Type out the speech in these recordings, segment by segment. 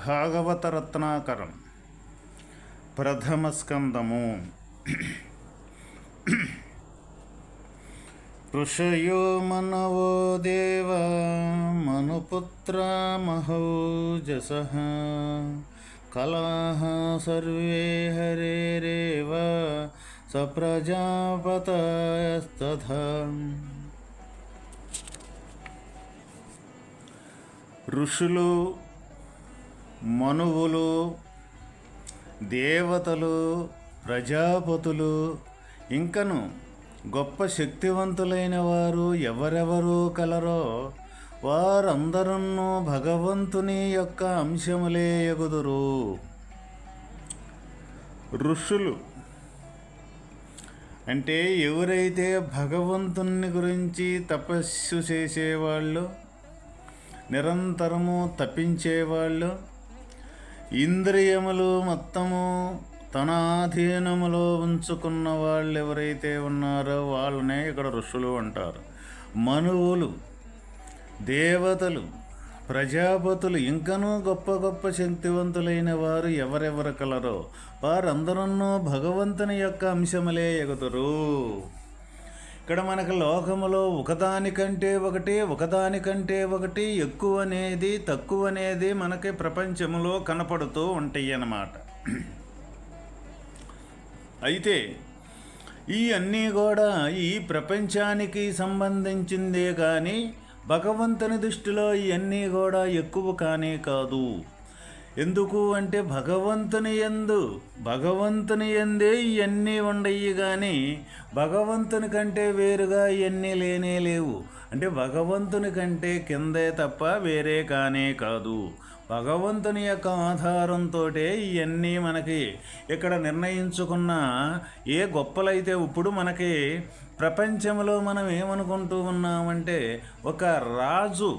భాగవత రత్నాకరం ప్రథమ స్కందము ఋషయో మనవో దేవ మనుపుత్ర మహోజస కలాహ సర్వే హరేరేవ స సప్రజాపతస్తథా ఋషులు మనువులు దేవతలు ప్రజాపతులు ఇంకను గొప్ప శక్తివంతులైన వారు ఎవరెవరు కలరో వారందరూ భగవంతుని యొక్క అంశములే ఎగుదురు. ఋషులు అంటే ఎవరైతే భగవంతుని గురించి తపస్సు చేసేవాళ్ళు నిరంతరము తప్పించేవాళ్ళు ఇంద్రియములు మొత్తము తన ఆధీనములో ఉంచుకున్న వాళ్ళు ఎవరైతే ఉన్నారో వాళ్ళనే ఇక్కడ ఋషులు అంటారు. మనువులు దేవతలు ప్రజాపతులు ఇంకనూ గొప్ప గొప్ప శక్తివంతులైన వారు ఎవరెవరు కలరో వారందరూ భగవంతుని యొక్క అంశములే ఎగుతురు ఇక్కడ మనకు లోకములో ఒకదానికంటే ఒకటి ఒకదానికంటే ఒకటి ఎక్కువ అనేది తక్కువ అనేది మనకి ప్రపంచంలో కనపడుతూ ఉంటాయి అన్నమాట అయితే ఈ అన్నీ కూడా ఈ ప్రపంచానికి సంబంధించిందే కానీ భగవంతుని దృష్టిలో ఇవన్నీ కూడా ఎక్కువ కానే కాదు. ఎందుకు అంటే భగవంతుని ఎందు భగవంతుని ఎందే ఇవన్నీ ఉండయి కానీ భగవంతుని కంటే వేరుగా ఇవన్నీ లేనే లేవు. అంటే భగవంతుని కంటే కిందే తప్ప వేరే కానే కాదు. భగవంతుని యొక్క ఆధారంతో ఇవన్నీ మనకి ఇక్కడ నిర్ణయించుకున్న ఏ గొప్పలైతే ఇప్పుడు మనకి ప్రపంచంలో మనం ఏమనుకుంటూ ఉన్నామంటే ఒక రాజు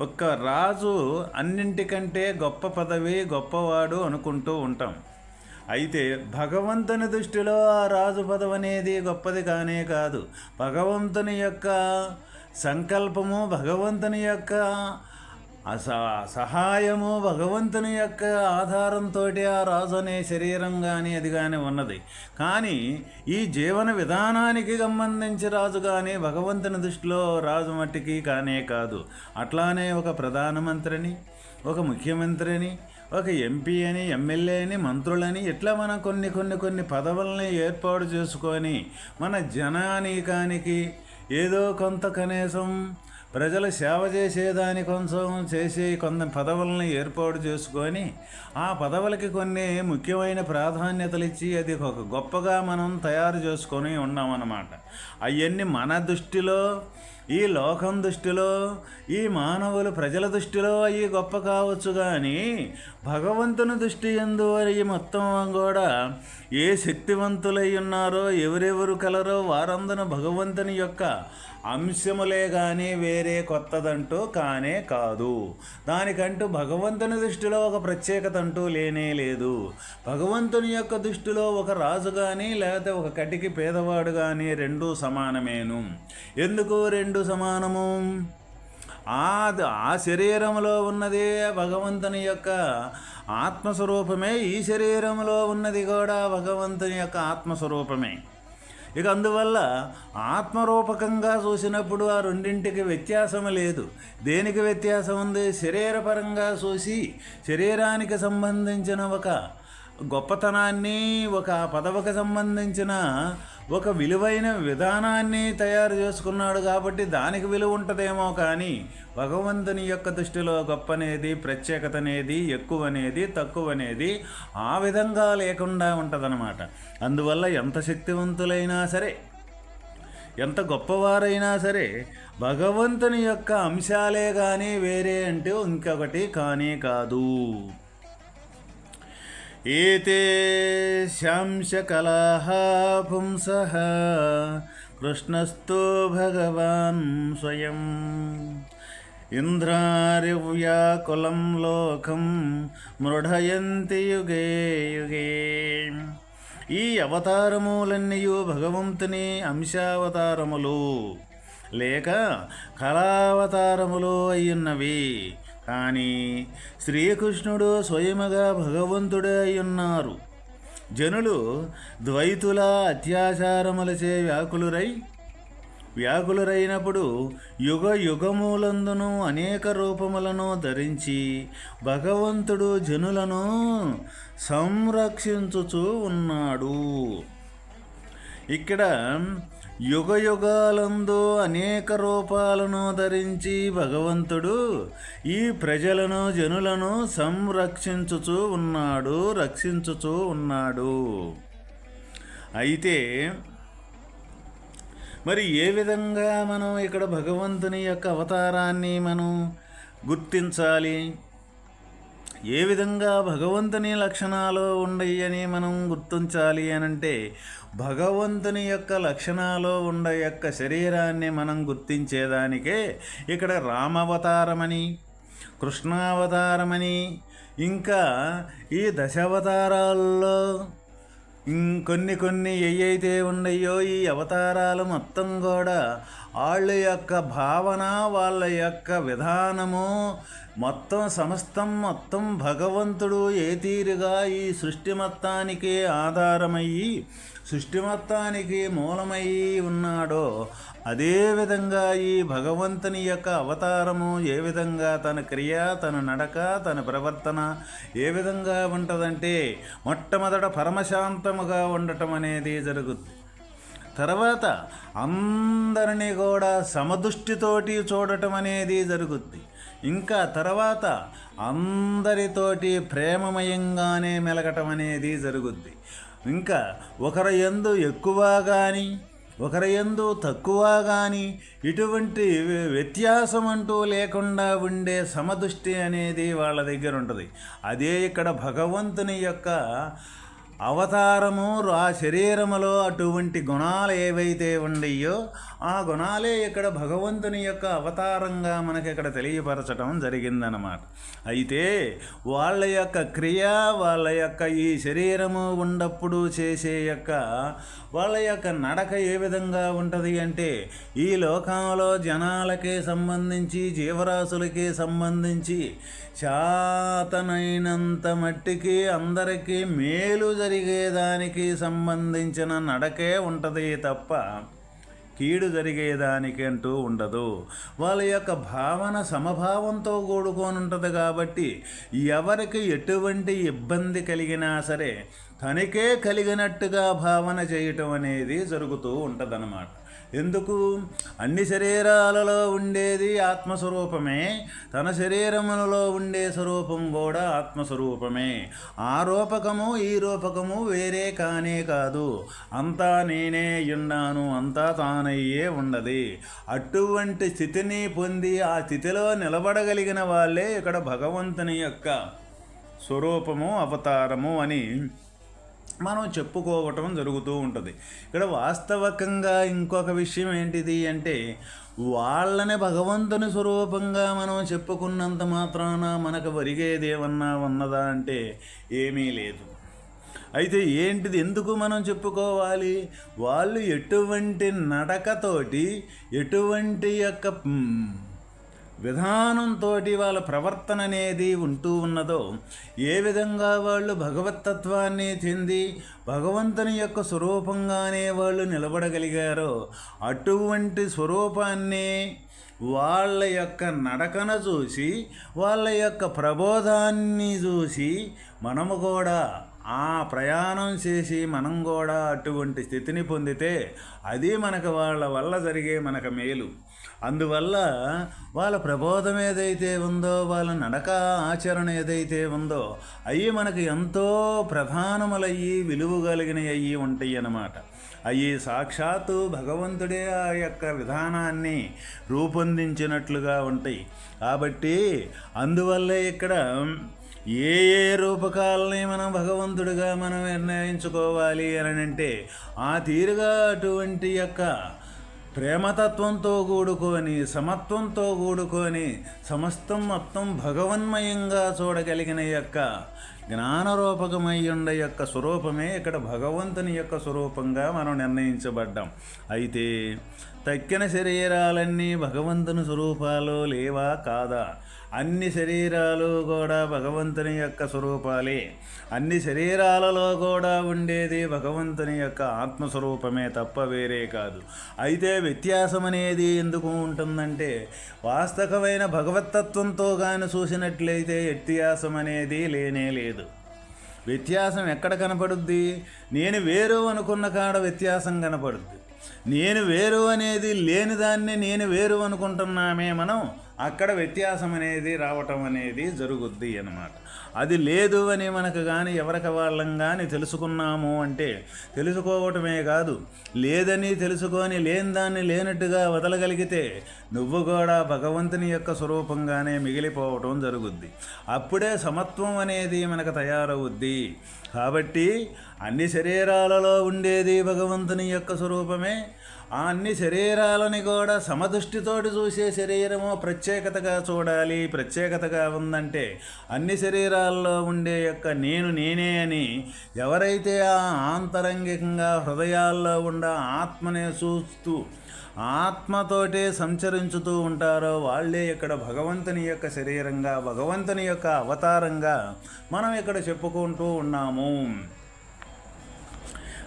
ఒక్క రాజు అన్నింటికంటే గొప్ప పదవి గొప్పవాడు అనుకుంటూ ఉంటాం. అయితే భగవంతుని దృష్టిలో ఆ రాజు పదవి అనేది గొప్పది కానే కాదు. భగవంతుని యొక్క సంకల్పము భగవంతుని యొక్క సహాయము భగవంతుని యొక్క ఆధారంతో ఆ రాజు అనే శరీరం కానీ అది కానీ ఉన్నది. కానీ ఈ జీవన విధానానికి సంబంధించి రాజు కానీ భగవంతుని దృష్టిలో రాజు మట్టికి కానే కాదు. అట్లానే ఒక ప్రధానమంత్రిని ఒక ముఖ్యమంత్రిని ఒక ఎంపీ అని ఎమ్మెల్యే అని మంత్రులని ఇట్లా మనం కొన్ని కొన్ని కొన్ని పదవుల్ని ఏర్పాటు చేసుకొని మన జనానీకానికి ఏదో కొంత కనీసం ప్రజల సేవ చేసేదాని కొంచెం చేసే కొన్ని పదవులను ఏర్పాటు చేసుకొని ఆ పదవులకి కొన్ని ముఖ్యమైన ప్రాధాన్యతలు ఇచ్చి అది ఒక గొప్పగా మనం తయారు చేసుకొని ఉన్నామన్నమాట. అవన్నీ మన దృష్టిలో ఈ లోకం దృష్టిలో ఈ మానవులు ప్రజల దృష్టిలో అవి గొప్ప కావచ్చు కానీ భగవంతుని దృష్టి ఎందు అవి మొత్తం కూడా ఏ శక్తివంతులై ఉన్నారో ఎవరెవరు కలరో వారందరూ భగవంతుని యొక్క అంశములే కానీ వేరే కొత్తదంటూ కానే కాదు. దానికంటూ భగవంతుని దృష్టిలో ఒక ప్రత్యేకత అంటూ లేనే లేదు. భగవంతుని యొక్క దృష్టిలో ఒక రాజు కానీ లేకపోతే ఒక కటికి పేదవాడు కానీ రెండూ సమానమేను. ఎందుకు రెండు సమానము? ఆ ఆ శరీరంలో ఉన్నదే భగవంతుని యొక్క ఆత్మస్వరూపమే. ఈ శరీరంలో ఉన్నది కూడా భగవంతుని యొక్క ఆత్మస్వరూపమే. ఇక అందువల్ల ఆత్మరూపకంగా చూసినప్పుడు ఆ రెండింటికి వ్యత్యాసం లేదు. దేనికి వ్యత్యాసం ఉంది? శరీరపరంగా చూసి శరీరానికి సంబంధించిన ఒక గొప్పతనాన్ని ఒక పదవికి సంబంధించిన ఒక విలువైన విధానాన్ని తయారు చేసుకున్నాడు కాబట్టి దానికి విలువ ఉంటుందేమో కానీ భగవంతుని యొక్క దృష్టిలో గొప్ప అనేది ప్రత్యేకత అనేది ఎక్కువ అనేది తక్కువ అనేది ఆ విధంగా లేకుండా ఉంటుందన్నమాట. అందువల్ల ఎంత శక్తివంతులైనా సరే ఎంత గొప్పవారైనా సరే భగవంతుని యొక్క అంశాలే కానీ వేరే అంటే ఇంకొకటి కానీ కాదు. ఏతే శాంశకలాహ పుంసः కృష్ణస్థో భగవాన్ స్వయం ఇంద్రారివ్యాకులం లోకం మృఢయంతి యుగే యుగే ఈ అవతారములన్నయూ భగవంతుని అంశావతారములు లేక కళావతారములు అయ్యున్నవి. కానీ శ్రీకృష్ణుడు స్వయముగా భగవంతుడే అయ్యున్నారు జనులు ద్వైతుల అత్యాచారములచే వ్యాకులురై వ్యాకులురైనప్పుడు యుగ యుగములందును అనేక రూపములను ధరించి భగవంతుడు జనులను సంరక్షించుచూ ఉన్నాడు. ఇక్కడ యుగ యుగాలందు అనేక రూపాలను ధరించి భగవంతుడు ఈ ప్రజలను జనులను సంరక్షించుచూ ఉన్నాడు రక్షించుచూ ఉన్నాడు. అయితే మరి ఏ విధంగా మనం ఇక్కడ భగవంతుని యొక్క అవతారాన్ని మనం గుర్తించాలి? ఏ విధంగా భగవంతుని లక్షణాలు ఉండయని మనం గుర్తించాలి అని అంటే భగవంతుని యొక్క లక్షణాలు ఉండ యొక్క శరీరాన్ని మనం గుర్తించేదానికే ఇక్కడ రామవతారమని కృష్ణావతారమని ఇంకా ఈ దశావతారాల్లో ఇంకొన్ని కొన్ని ఏవైతే ఉన్నాయో ఈ అవతారాలు మొత్తం కూడా వాళ్ళ యొక్క భావన వాళ్ళ యొక్క విధానము మొత్తం సమస్తం మొత్తం భగవంతుడు ఏ తీరుగా ఈ సృష్టి మొత్తానికి ఆధారమయ్యి సృష్టి మొత్తానికి మూలమయ్యి ఉన్నాడో అదేవిధంగా ఈ భగవంతుని యొక్క అవతారము ఏ విధంగా తన క్రియ తన నడక తన ప్రవర్తన ఏ విధంగా ఉంటుందంటే మొట్టమొదట పరమశాంతముగా ఉండటం అనేది జరుగుతుంది. తర్వాత అందరినీ కూడా సమదృష్టితోటి చూడటం అనేది జరుగుద్ది. ఇంకా తర్వాత అందరితోటి ప్రేమమయంగానే మెలగటం అనేది జరుగుద్ది. ఇంకా ఒకరి ఎందు ఎక్కువ కానీ ఒకరి ఎందు తక్కువ కానీ ఇటువంటి వ్యత్యాసం అంటూ లేకుండా ఉండే సమదృష్టి అనేది వాళ్ళ దగ్గర ఉంటుంది. అదే ఇక్కడ భగవంతుని యొక్క అవతారము ఆ శరీరములో అటువంటి గుణాలు ఏవైతే ఉండయో ఆ గుణాలే ఇక్కడ భగవంతుని యొక్క అవతారంగా మనకి ఇక్కడ తెలియపరచడం జరిగిందనమాట అయితే వాళ్ళ యొక్క క్రియ వాళ్ళ యొక్క ఈ శరీరము ఉన్నప్పుడు చేసే యొక్క వాళ్ళ యొక్క నడక ఏ విధంగా ఉంటుంది అంటే ఈ లోకంలో జనాలకే సంబంధించి జీవరాశులకి సంబంధించి చాతనైనంత మట్టికి అందరికీ మేలు జరిగేదానికి సంబంధించిన నడకే ఉంటుంది తప్ప కీడు జరిగేదానికంటూ ఉండదు. వాళ్ళ యొక్క భావన సమభావంతో కూడుకొని ఉంటుంది కాబట్టి ఎవరికి ఎటువంటి ఇబ్బంది కలిగినా సరే తనకే కలిగినట్టుగా భావన చేయటం అనేది జరుగుతూ ఉంటుందన్నమాట. ఎందుకు? అన్ని శరీరాలలో ఉండేది ఆత్మస్వరూపమే తన శరీరములలో ఉండే స్వరూపం కూడా ఆత్మస్వరూపమే. ఆ రూపకము ఈ రూపకము వేరే కానే కాదు. అంతా నేనే ఉన్నాను అంతా తానయ్యే ఉండది అటువంటి స్థితిని పొంది ఆ స్థితిలో నిలబడగలిగిన వాళ్ళే ఇక్కడ భగవంతుని యొక్క స్వరూపము అవతారము అని మనం చెప్పుకోవటం జరుగుతూ ఉంటుంది. ఇక్కడ వాస్తవకంగా ఇంకొక విషయం ఏంటిది అంటే వాళ్ళని భగవంతుని స్వరూపంగా మనం చెప్పుకున్నంత మాత్రాన మనకు వరిగేదేమన్నా ఉన్నదా అంటే ఏమీ లేదు. అయితే ఏంటిది? ఎందుకు మనం చెప్పుకోవాలి? వాళ్ళు ఎటువంటి నడకతోటి ఎటువంటి యొక్క విధానంతో వాళ్ళ ప్రవర్తన అనేది ఉంటూ ఉన్నదో ఏ విధంగా వాళ్ళు భగవతత్వాన్ని చెంది భగవంతుని యొక్క స్వరూపంగానే వాళ్ళు నిలబడగలిగారో అటువంటి స్వరూపాన్ని వాళ్ళ యొక్క నడకను చూసి వాళ్ళ యొక్క ప్రబోధాన్ని చూసి మనము కూడా ఆ ప్రయాణం చేసి మనం కూడా అటువంటి స్థితిని పొందితే అది మనకు వాళ్ళ వల్ల జరిగే మనకు మేలు. అందువల్ల వాళ్ళ ప్రబోధం ఏదైతే ఉందో వాళ్ళ నడక ఆచరణ ఏదైతే ఉందో అవి మనకు ఎంతో ప్రధానములయ్యి విలువ కలిగినవి అయ్యి ఉంటాయి అన్నమాట. అవి సాక్షాత్తు భగవంతుడే ఆ యొక్క విధానాన్ని రూపొందించినట్లుగా ఉంటాయి. కాబట్టి అందువల్లే ఇక్కడ ఏ ఏ రూపకాలని మనం భగవంతుడిగా మనం నిర్ణయించుకోవాలి అని అంటే ఆ తీరుగా అటువంటి యొక్క ప్రేమతత్వంతో కూడుకొని సమత్వంతో కూడుకొని సమస్తం మొత్తం భగవన్మయంగా చూడగలిగిన యొక్క జ్ఞానరూపకమయ్యుండ యొక్క స్వరూపమే ఇక్కడ భగవంతుని యొక్క స్వరూపంగా మనం నిర్ణయించబడ్డాం. అయితే తక్కిన శరీరాలన్నీ భగవంతుని స్వరూపాలు లేవా కాదా? అన్ని శరీరాలు కూడా భగవంతుని యొక్క స్వరూపాలే. అన్ని శరీరాలలో కూడా ఉండేది భగవంతుని యొక్క ఆత్మస్వరూపమే తప్ప వేరే కాదు. అయితే వ్యత్యాసం అనేది ఎందుకు ఉంటుందంటే వాస్తవమైన భగవతత్వంతో కానీ చూసినట్లయితే వ్యత్యాసం అనేది లేనే లేదు. వ్యత్యాసం ఎక్కడ కనపడుద్ది? నేను వేరు అనుకున్న కాడ వ్యత్యాసం కనపడుద్ది. నేను వేరు అనేది లేని దాన్ని నేను వేరు అనుకుంటున్నామే మనం. అక్కడ వ్యత్యాసం అనేది రావటం అనేది జరుగుద్ది అనమాట అది లేదు అని మనకు కానీ ఎవరికి వాళ్ళం కానీ తెలుసుకున్నాము అంటే తెలుసుకోవటమే కాదు. లేదని తెలుసుకొని లేని దాన్ని లేనట్టుగా వదలగలిగితే నువ్వు కూడా భగవంతుని యొక్క స్వరూపంగానే మిగిలిపోవటం జరుగుద్ది. అప్పుడే సమత్వం అనేది మనకు తయారవుద్ది. కాబట్టి అన్ని శరీరాలలో ఉండేది భగవంతుని యొక్క స్వరూపమే. ఆ అన్ని శరీరాలని కూడా సమదృష్టితోటి చూసే శరీరము ప్రత్యేకతగా చూడాలి ప్రత్యేకతగా ఉందంటే అన్ని శరీరాల్లో ఉండే యొక్క నేను నేనే అని ఎవరైతే ఆ ఆంతరంగికంగా హృదయాల్లో ఉండ ఆత్మనే చూస్తూ ఆత్మతోటే సంచరించుతూ ఉంటారో వాళ్ళే ఇక్కడ భగవంతుని యొక్క శరీరంగా భగవంతుని యొక్క అవతారంగా మనం ఇక్కడ చెప్పుకుంటూ ఉన్నాము.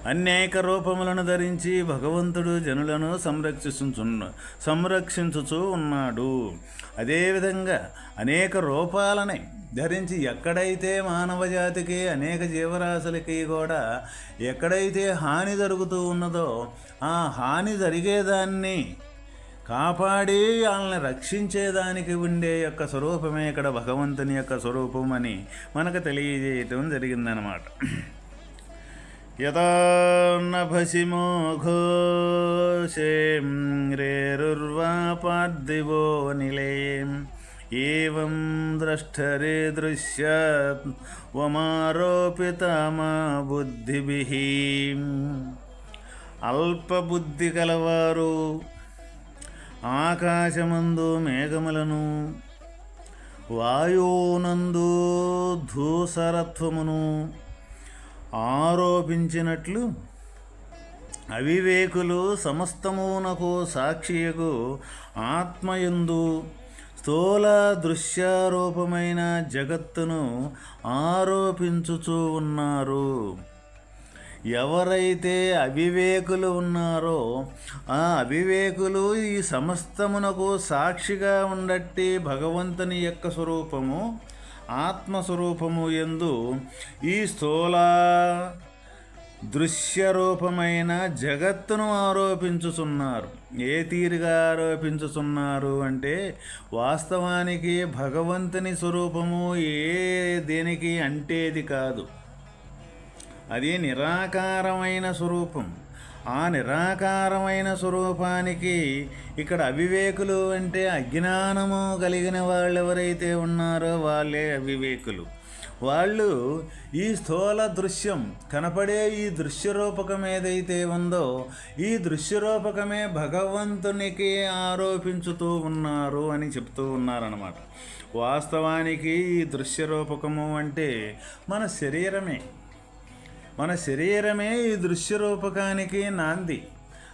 అనేక రూపములను ధరించి భగవంతుడు జనులను సంరక్షించున్న సంరక్షించుచూ ఉన్నాడు. అదేవిధంగా అనేక రూపాలని ధరించి ఎక్కడైతే మానవ జాతికి అనేక జీవరాశులకి కూడా ఎక్కడైతే హాని జరుగుతూ ఉన్నదో ఆ హాని జరిగేదాన్ని కాపాడి వాళ్ళని రక్షించేదానికి ఉండే యొక్క స్వరూపమే ఇక్కడ భగవంతుని యొక్క స్వరూపం అని మనకు తెలియజేయటం జరిగిందనమాట. యదా నభసిమో ఘోషేం రేరుర్వా పార్థివో నిలేం. ఏం ద్రష్టరే దృశ్యాత్ వమారోపితమా బుద్ధిభిః. అల్పబుద్ధి కలవారు ఆకాశమందు మేఘములను వాయువునందు ధూసరత్వమును ఆరోపించినట్లు అవివేకులు సమస్తమునకు సాక్షియకు ఆత్మయందు స్థూల దృశ్యారూపమైన జగత్తును ఆరోపించుచూ ఉన్నారు. ఎవరైతే అవివేకులు ఉన్నారో ఆ అవివేకులు ఈ సమస్తమునకు సాక్షిగా ఉండట్టి భగవంతుని యొక్క స్వరూపము ఆత్మస్వరూపము ఎందు ఈ స్థూల దృశ్యరూపమైన జగత్తును ఆరోపించుచున్నారు. ఏ తీరుగా ఆరోపించుచున్నారు అంటే వాస్తవానికి భగవంతుని స్వరూపము ఏ దేనికి అంటేది కాదు. అది నిరాకారమైన స్వరూపం. ఆ నిరాకారమైన స్వరూపానికి ఇక్కడ అవివేకులు అంటే అజ్ఞానము కలిగిన వాళ్ళు ఎవరైతే ఉన్నారో వాళ్ళే అవివేకులు. వాళ్ళు ఈ స్థూల దృశ్యం కనపడే ఈ దృశ్యరూపకం ఏదైతే ఉందో ఈ దృశ్యరూపకమే భగవంతునికి ఆరోపించుతూ ఉన్నారు అని చెప్తూ ఉన్నారన్నమాట. వాస్తవానికి ఈ దృశ్యరూపకము అంటే మన శరీరమే. మన శరీరమే ఈ దృశ్య రూపకానికి నాంది.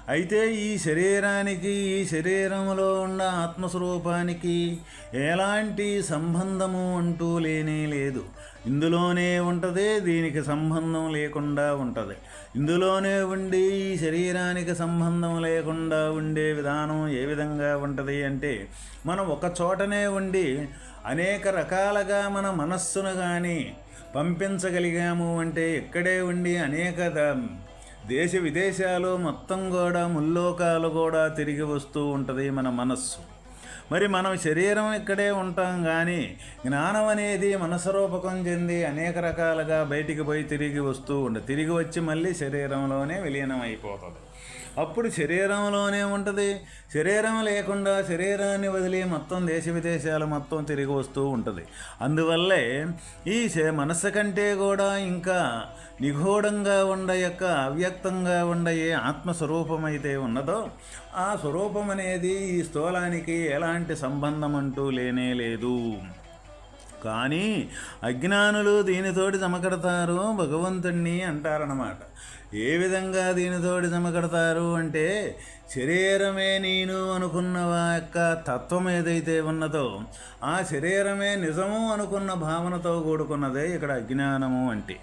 అయితే ఈ శరీరానికి ఈ శరీరంలో ఉన్న ఆత్మస్వరూపానికి ఎలాంటి సంబంధము అంటూ లేనే లేదు. ఇందులోనే ఉంటుంది దీనికి సంబంధం లేకుండా ఉంటుంది. ఇందులోనే ఉండి ఈ శరీరానికి సంబంధం లేకుండా ఉండే విధానం ఏ విధంగా ఉంటుంది అంటే మనం ఒక చోటనే ఉండి అనేక రకాలుగా మన మనస్సును కానీ పంపించగలిగాము అంటే ఇక్కడే ఉండి అనేక దేశ విదేశాలు మొత్తం కూడా ముల్లోకాలు కూడా తిరిగి వస్తూ ఉంటుంది మన మనస్సు. మరి మనం శరీరం ఇక్కడే ఉంటాం కానీ జ్ఞానం అనేది మనసరూపకం చెంది అనేక రకాలుగా బయటికి పోయి తిరిగి వస్తూ ఉంటుంది తిరిగి వచ్చి మళ్ళీ శరీరంలోనే విలీనం అయిపోతుంది. అప్పుడు శరీరంలోనే ఉంటుంది. శరీరం లేకుండా శరీరాన్ని వదిలి మొత్తం దేశ విదేశాలు మొత్తం తిరిగి వస్తూ ఉంటుంది. అందువల్లే ఈ శ- మనస్సు కంటే కూడా ఇంకా నిగూఢంగా ఉండ యొక్క అవ్యక్తంగా ఉండ ఏ ఆత్మస్వరూపం ఉన్నదో ఆ స్వరూపం అనేది ఈ స్థూలానికి ఎలాంటి సంబంధం అంటూ లేనే లేదు. కానీ అజ్ఞానులు దీనితోటి జమకడతారు భగవంతుణ్ణి అంటారన్నమాట. ఏ విధంగా దీనితోటి జమకడతారు అంటే శరీరమే నేను అనుకున్న యొక్క తత్వం ఏదైతే ఉన్నదో ఆ శరీరమే నిజము అనుకున్న భావనతో కూడుకున్నదే ఇక్కడ అజ్ఞానము అంటే.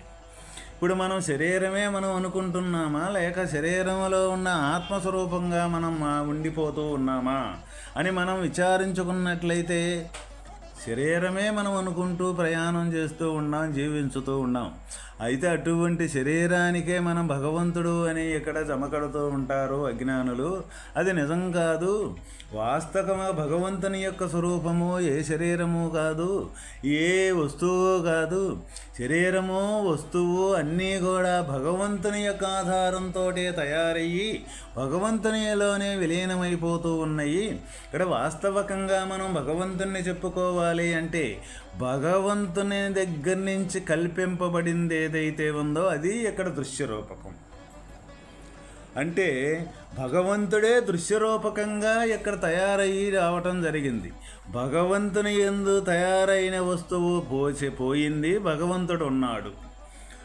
ఇప్పుడు మనం శరీరమే మనం అనుకుంటున్నామా? లేక శరీరంలో ఉన్న ఆత్మస్వరూపంగా మనం ఉండిపోతూ ఉన్నామా? అని మనం విచారించుకున్నట్లయితే శరీరమే మనం అనుకుంటూ ప్రయాణం చేస్తూ ఉన్నాం జీవించుతూ ఉన్నాం. అయితే అటువంటి శరీరానికే మనం భగవంతుడు అని ఇక్కడ జమకడుతూ ఉంటారు అజ్ఞానులు? అది నిజం కాదు. వాస్తవమ భగవంతుని యొక్క స్వరూపము ఏ శరీరము కాదు ఏ వస్తువు కాదు. శరీరము వస్తువు అన్నీ కూడా భగవంతుని యొక్క ఆధారంతో తయారయ్యి భగవంతునిలోనే విలీనమైపోతూ ఉన్నాయి. ఇక్కడ వాస్తవకంగా మనం భగవంతుణ్ణి చెప్పుకోవాలి అంటే భగవంతుని దగ్గర నుంచి కల్పింపబడింది ఏదైతే ఉందో అది ఇక్కడ దృశ్యరూపకం. అంటే భగవంతుడే దృశ్యరూపకంగా ఇక్కడ తయారయ్యి రావటం జరిగింది. భగవంతుని ఎందు తయారైన వస్తువు పోచి పోయింది భగవంతుడు ఉన్నాడు.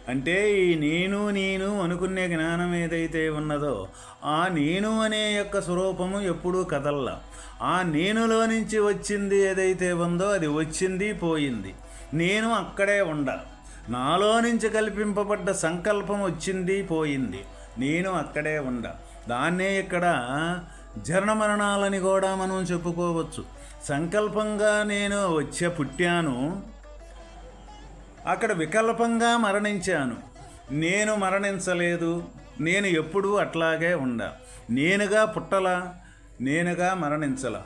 అంటే ఈ నేను నేను అనుకునే జ్ఞానం ఏదైతే ఉన్నదో ఆ నేను అనే యొక్క స్వరూపము ఎప్పుడూ కదల్లా. ఆ నేనులో నుంచి వచ్చింది ఏదైతే ఉందో అది వచ్చింది పోయింది. నేను అక్కడే ఉండ. నాలో నుంచి కల్పింపబడ్డ సంకల్పం వచ్చింది పోయింది. నేను అక్కడే ఉండ. దాన్నే ఇక్కడ జనన మరణాలని కూడా మనం చెప్పుకోవచ్చు. సంకల్పంగా నేను వచ్చే పుట్టాను అక్కడ వికల్పంగా మరణించాను. నేను మరణించలేదు. నేను ఎప్పుడూ అట్లాగే ఉండా. నేనుగా పుట్టలా? నేనుగా మరణించల?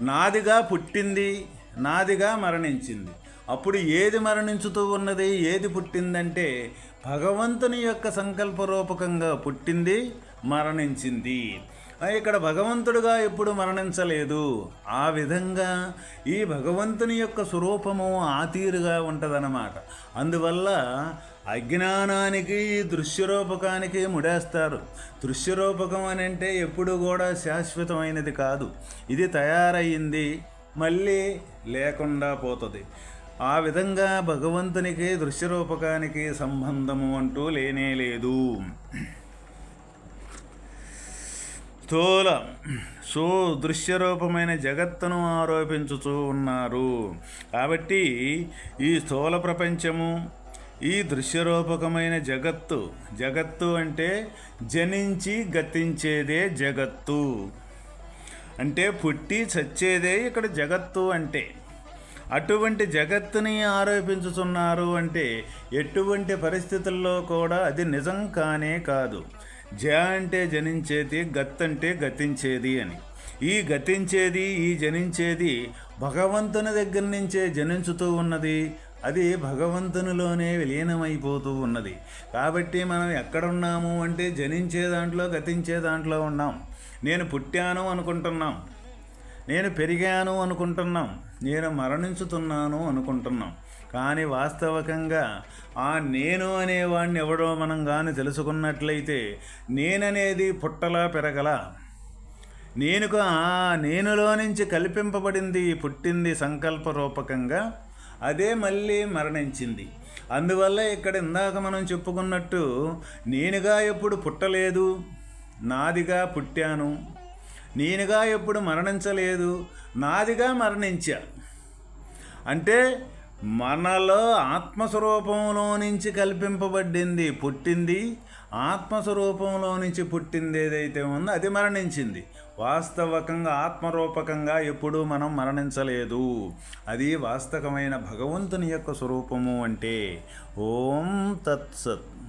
నాదిగా పుట్టింది నాదిగా మరణించింది. అప్పుడు ఏది మరణించుతూ ఉన్నది ఏది పుట్టిందంటే భగవంతుని యొక్క సంకల్పరూపకంగా పుట్టింది మరణించింది. ఇక్కడ భగవంతుడుగా ఎప్పుడు మరణించలేదు. ఆ విధంగా ఈ భగవంతుని యొక్క స్వరూపము ఆతీరుగా ఉంటుందన్నమాట. అందువల్ల అజ్ఞానానికి దృశ్యరూపకానికి ముడేస్తారు. దృశ్యరూపకం అని అంటే ఎప్పుడు కూడా శాశ్వతమైనది కాదు. ఇది తయారయ్యింది మళ్ళీ లేకుండా పోతుంది. ఆ విధంగా భగవంతునికి దృశ్యరూపకానికి సంబంధము అంటూ లేనే లేదు. స్థూల సో దృశ్యరూపమైన జగత్తును ఆరోపించుతూ ఉన్నారు. కాబట్టి ఈ స్థూల ప్రపంచము ఈ దృశ్యరూపకమైన జగత్తు జగత్తు అంటే జనించి గతించేదే జగత్తు. అంటే పుట్టి చచ్చేదే ఇక్కడ జగత్తు అంటే. అటువంటి జగత్తుని ఆరోపించుతున్నారు అంటే ఎటువంటి పరిస్థితుల్లో కూడా అది నిజం కానే కాదు. జ అంటే జనించేది గత్ అంటే గతించేది అని. ఈ గతించేది ఈ జనించేది భగవంతుని దగ్గర నుంచే జనించుతూ ఉన్నది. అది భగవంతునిలోనే విలీనమైపోతూ ఉన్నది. కాబట్టి మనం ఎక్కడున్నాము అంటే జనించే దాంట్లో గతించే దాంట్లో ఉన్నాం. నేను పుట్టాను అనుకుంటున్నాం. నేను పెరిగాను అనుకుంటున్నాం. నేను మరణించుతున్నాను అనుకుంటున్నాం. కానీ వాస్తవకంగా ఆ నేను అనేవాడిని ఎవడో మనం కానీ తెలుసుకున్నట్లయితే నేననేది పుట్టలా పెరగల. నేనుకు ఆ నేనులో నుంచి కల్పింపబడింది పుట్టింది సంకల్ప రూపకంగా అదే మళ్ళీ మరణించింది. అందువల్ల ఇక్కడ ఇందాక మనం చెప్పుకున్నట్టు నేనుగా ఎప్పుడు పుట్టలేదు నాదిగా పుట్టాను. నేనుగా ఎప్పుడు మరణించలేదు నాదిగా మరణించా. అంటే మనలో ఆత్మస్వరూపంలో నుంచి కల్పింపబడింది పుట్టింది. ఆత్మస్వరూపంలో నుంచి పుట్టింది ఏదైతే ఉందో అది మరణించింది. వాస్తవకంగా ఆత్మరూపకంగా ఎప్పుడూ మనం మరణించలేదు. అది వాస్తవమైన భగవంతుని యొక్క స్వరూపము అంటే ఓం తత్సత్.